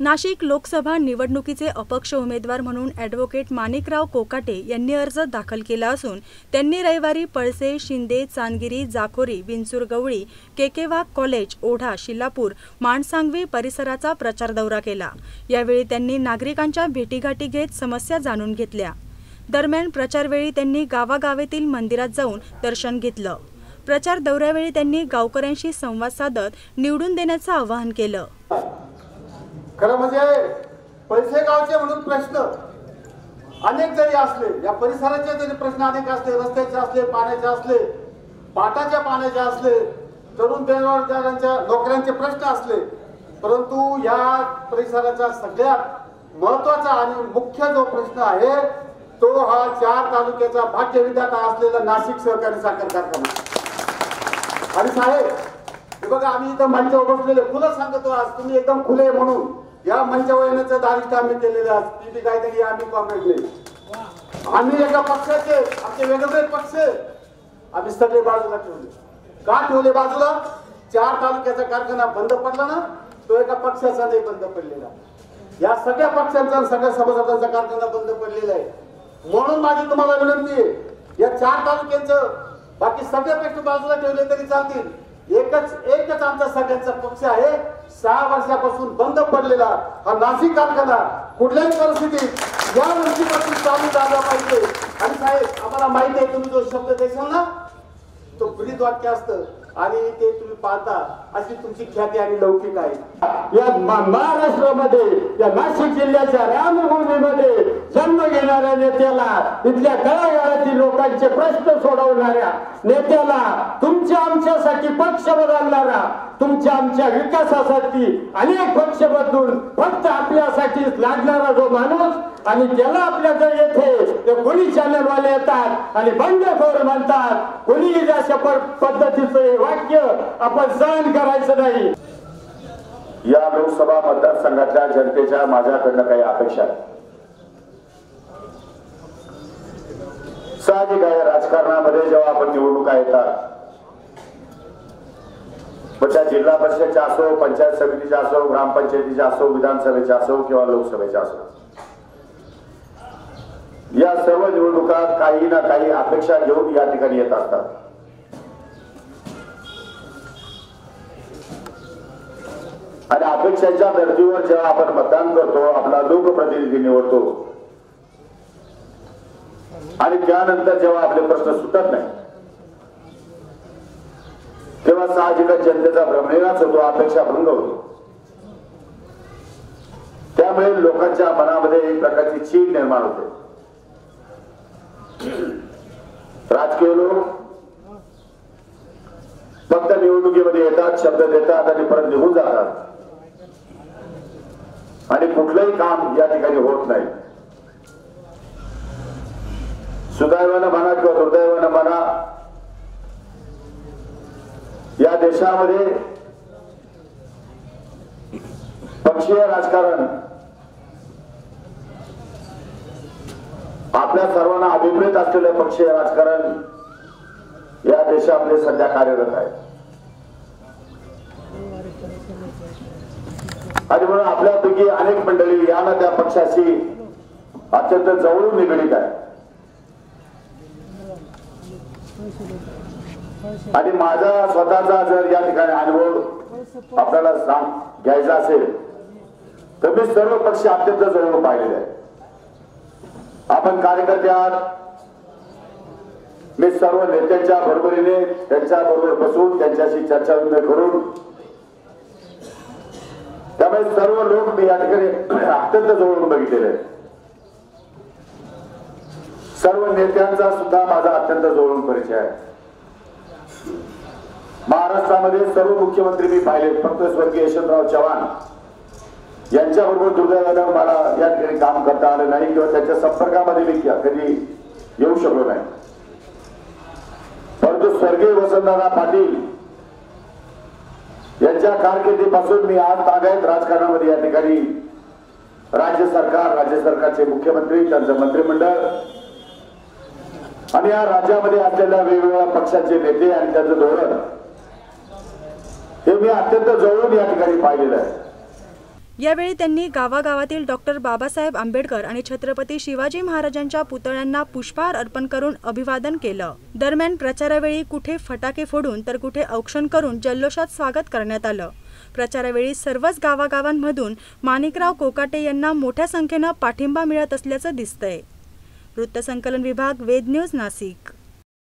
नाशिक लोकसभा निवडणुकीचे अपक्ष उमेदवार म्हणून ॲडव्होकेट माणिकराव कोकाटे यांनी अर्ज दाखल केला असून त्यांनी रविवारी पळसे शिंदे चांदगिरी जाखोरी विंचूरगवळी केकेवाग कॉलेज ओढा शिलापूर माणसांगवी परिसराचा प्रचार दौरा केला. यावेळी त्यांनी नागरिकांच्या भेटीगाठी घेत समस्या जाणून घेतल्या. दरम्यान प्रचारवेळी त्यांनी गावागावेतील मंदिरात जाऊन दर्शन घेतलं. प्रचार दौऱ्यावेळी त्यांनी गावकऱ्यांशी संवाद साधत निवडून देण्याचं आवाहन केलं. खरं म्हणजे पैसे गावचे म्हणून प्रश्न. अनेक जरी असले या परिसराचे जरी प्रश्न अनेक असले रस्त्याचे असले पाण्याचे असले पाटाच्या पाण्याचे असले तरुण बेरोजगारांच्या नोकऱ्यांचे प्रश्न असले परंतु या परिसराचा सगळ्यात महत्त्वाचा आणि मुख्य जो प्रश्न आहे तो हा चार तालुक्याचा भाग्य विधाता असलेला नाशिक सहकारी साखर कारखाना. आणि साहेब हे बघा आम्ही इथं मंचावर बसलेले खुलं सांगतो आज तुम्ही एकदम खुले म्हणून. या मंचवयनाचं येण्याचं आम्ही केलेलं आज. ती बी काहीतरी आम्ही कॉमेंटले आम्ही एका पक्षाचे आमचे वेगवेगळे पक्ष. आम्ही सगळे बाजूला ठेवले. का ठेवले बाजूला? चार तालुक्याचा कारखाना बंद पडला ना तो एका पक्षाचा नाही बंद पडलेला. या सगळ्या पक्षांचा सगळ्या सभासदांचा कारखाना बंद पडलेला आहे. म्हणून माझी तुम्हाला विनंती आहे या चार तालुक्यांचं बाकी सगळ्या प्रश्न बाजूला ठेवले तरी चालतील. एकच एकच आमचा सगळ्यांचा पक्ष आहे. सहा वर्षापासून बंद पडलेला हा नाशिक कारखाना कुठल्याही परिस्थितीत या वर्षीपासून चालू झाला पाहिजे. आणि साहेब आम्हाला माहिती आहे तुम्ही जो शब्द देशाल ना तो ब्रीद वाक्य असतं. आणि ते तुम्ही पाहता अशी तुमची ख्याती आणि लौकिक आहे. या महाराष्ट्रामध्ये या नाशिक जिल्ह्याच्या रामभूमीमध्ये जन्म घेणाऱ्या नेत्याला इथल्या कळागाळात लोकांचे प्रश्न सोडवणाऱ्या नेत्याला तुमच्या आमच्यासाठी पक्ष बदलणारा तुमच्या आमच्या विकासासाठी अनेक पक्ष बदलून फक्त आपल्यासाठीच लागणारा जो माणूस आणि त्याला आपल्याकडे येथे ते कोणी चॅनलवाले येतात आणि बंडखोर म्हणतात. कोणी अशा पद्धतीचं हे वाक्य आपण सहन करायचं नाही. या लोकसभा मतदारसंघातल्या जनतेच्या माझ्याकडनं काही अपेक्षा आहेत. साहजिक आहे राजकारणामध्ये जेव्हा आपण निवडणुका येतात मग त्या जिल्हा परिषदच्या असो पंचायत समितीच्या असो ग्रामपंचायतीच्या असो विधानसभेच्या असो किंवा लोकसभेच्या असो या सर्व निवडणुका काही ना काही अपेक्षा घेऊन या ठिकाणी येत असतात. आणि अपेक्षांच्या धर्तीवर जेव्हा आपण मतदान करतो आपला लोकप्रतिनिधी निवडतो आणि त्यानंतर जेव्हा आपले प्रश्न सुटत नाही तेव्हा साहजिकच जनतेचा भ्रमणेराच होतो अपेक्षा भंग होतो. त्यामुळे लोकांच्या मनामध्ये एक प्रकारची चीड निर्माण होते. राजकीय लोक फक्त निवडणुकीमध्ये येतात शब्द देतात आणि परत निघून जातात. आणि कुठलंही काम या ठिकाणी होत नाही. सुदैवानं म्हणा किंवा दुर्दैवानं म्हणा या देशामध्ये पक्षीय राजकारण आपल्या सर्वांना अभिप्रेत असलेलं पक्षीय राजकारण या देशामध्ये सध्या कार्यरत आहे. आणि म्हणून आपल्यापैकी अनेक मंडळी या ना त्या पक्षाशी अत्यंत जवळून निगडीत आहे आणि माझा स्वतःचा जर या ठिकाणी अनुभव आपल्याला सांग घ्यायचा असेल तर मी सर्व पक्ष अत्यंत जवळ पाहिलेले आहे आपण कार्यकर्ते आहात मी सर्व नेत्यांच्या बरोबरीने त्यांच्या बरोबर बसून त्यांच्याशी चर्चा विनिमय करून त्यामुळे सर्व लोक मी या ठिकाणी अत्यंत जवळून बघितलेले आहेत. सर्व नेत्यांचा सुद्धा माझा अत्यंत जवळून परिचय आहे. महाराष्ट्रामध्ये सर्व मुख्यमंत्री मी पाहिले फक्त स्वर्गीय यशवंतराव चव्हाण. यांच्याबरोबर दुर्दैवानं मला या ठिकाणी काम करता आलं नाही किंवा त्यांच्या संपर्कामध्ये मी कधी येऊ शकलो नाही. परंतु स्वर्गीय वसंतदादा पाटील यांच्या कारकिर्दीपासून मी आज तागायत राजकारणामध्ये या ठिकाणी राज्य सरकार राज्य सरकारचे मुख्यमंत्री त्यांचं मंत्रिमंडळ आणि या राज्यामध्ये असलेल्या वेगवेगळ्या पक्षाचे नेते आणि त्यांचं धोरण हे मी अत्यंत जवळून या ठिकाणी पाहिलेलं आहे. यावेळी त्यांनी गावागावातील डॉक्टर बाबासाहेब आंबेडकर आणि छत्रपती शिवाजी महाराजांच्या पुतळ्यांना पुष्पहार अर्पण करून अभिवादन केलं. दरम्यान प्रचारावेळी कुठे फटाके फोडून तर कुठे औक्षण करून जल्लोषात स्वागत करण्यात आलं. प्रचारावेळी सर्वच गावागावांमधून माणिकराव कोकाटे यांना मोठ्या संख्येनं पाठिंबा मिळत असल्याचं दिसतंय. वृत्तसंकलन विभाग वेद न्यूज नाशिक.